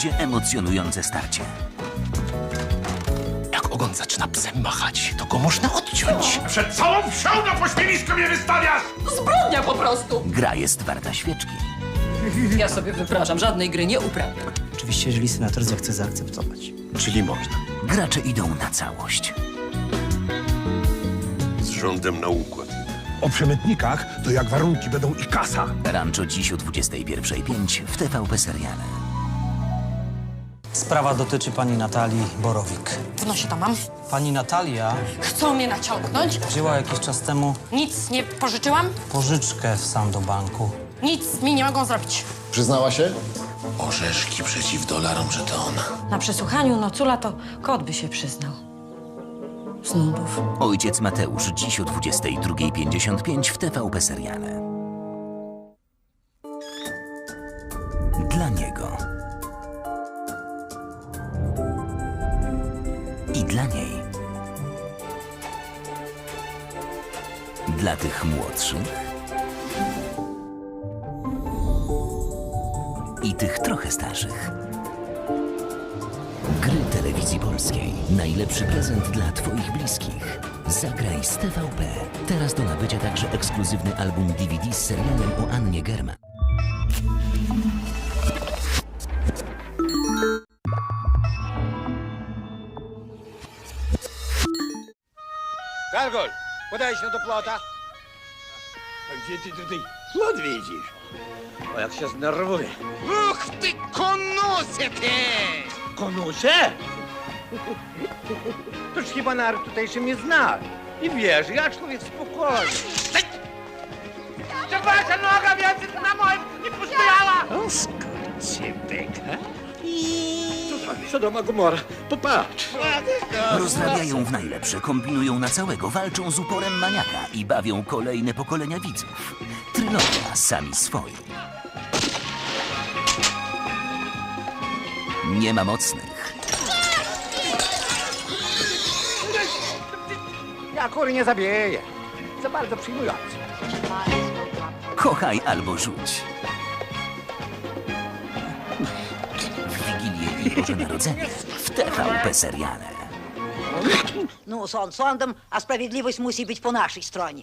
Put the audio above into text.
będzie emocjonujące starcie. Jak ogon zaczyna psem machać, to go można odciąć. Przed całą wsią na pośmiewisku mnie wystawiasz! Zbrodnia po prostu! Gra jest warta świeczki. Ja sobie wypraszam, żadnej gry nie uprawiam. Oczywiście, jeżeli senator zechce zaakceptować. Czyli można. Gracze idą na całość. Z rządem na układ. O przemytnikach to jak warunki będą i kasa. Rancho dziś o 21.05 w TVP Seriale. Sprawa dotyczy pani Natalii Borowik. W nosie tam mam. Pani Natalia Chcą mnie naciągnąć. wzięła jakiś czas temu Nic nie pożyczyłam. pożyczkę w Sandobanku. Nic mi nie mogą zrobić. Przyznała się? Orzeszki przeciw dolarom, że to ona. Na przesłuchaniu Nocula to kot by się przyznał. Z nudów. Ojciec Mateusz dziś o 22.55 w TVP Seriale. I dla niej. Dla tych młodszych. I tych trochę starszych. Gry Telewizji Polskiej. Najlepszy prezent dla Twoich bliskich. Zagraj z TVP. Teraz do nabycia także ekskluzywny album DVD z serialem o Annie German. Гаргуль, куди ще доплата? Плод видиш. О, як ще знервує. Ух ти, коносики! Конусе? Тож хіба народ тутейшим не знав. И віж, я чоловік спокійний. Та ваша нога в'язить на мою не постояла! Sodoma Gomora, popatrz. Rozrabiają w najlepsze, kombinują na całego, walczą z uporem maniaka i bawią kolejne pokolenia widzów. Trylogia sami swoi. Nie ma mocnych. Ja kury nie zabiję. Za bardzo przyjmujący. Kochaj albo rzuć. i Boże Narodzenie w TVP seriale. No, sąd sądem, a sprawiedliwość musi być po naszej stronie.